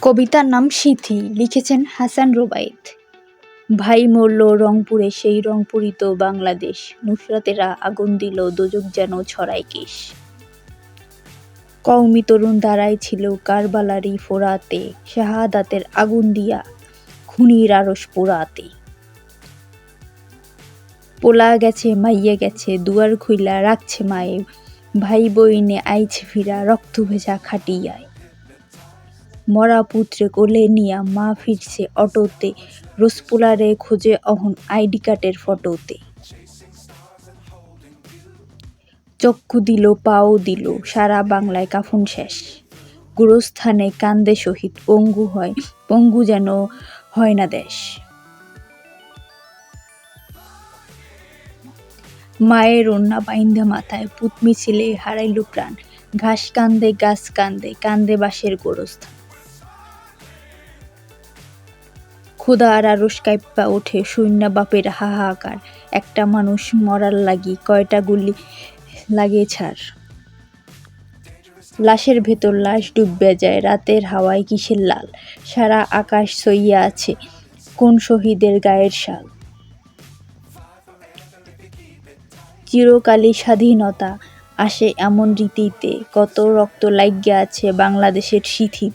কবিতার নাম সিথি, লিখেছেন হাসান রোবায়েত। ভাই মরল রংপুরে, সেই রংপুরই তো বাংলাদেশ। নুসরাতেরা আগুন দিল, দোজক যেন ছড়ায় কেশ। কওমি তরুণ দাঁড়াই ছিল কারবালারি ফোরাতে, শাহাদাতের আগুন দিয়া খুনির আরস পোড়াতে। পোলা গেছে, মাইয়া গেছে, দুয়ার খুইলা রাখছে মায়ে। ভাই বইনে আইছে ফিরা, রক্ত ভেজা খাটিয়ায়। মরা পুত্রে কোলে নিয়া মা ফিরছে অটোতে। রোসপুলারে খোঁজে অহন আইডি কার্ডের ফটোতে। চক্ষু দিল, পাও দিল, সারা বাংলায় কাফন শেষ। গুরুস্থানে কান্দে শহীদ, পঙ্গু হয়, পঙ্গু যেন হয় না দেশ। মায়ের অন্যা বাইন্ধা মাথায় পুত মিছিলে হারাইল প্রাণ। ঘাস কান্দে, গাছ কান্দে কান্দে বাঁশের গোরস্থান। ক্ষুধা আর আরস কাইপ্পা ওঠে, শূন্য বাপের হাহাকার। একটা মানুষ মরার লাগি, কয়টা গুলি লাগে ছাড় লাশের ভেতর লাশ ডুববে যায়, রাতের হাওয়ায় কিসের লাল? সারা আকাশ সইয়া আছে, কোন শহীদের গায়ের শাল? চিরকালই স্বাধীনতা আসে এমন রীতিতে, কত রক্ত লাগিয়া আছে বাংলাদেশের সিথিত।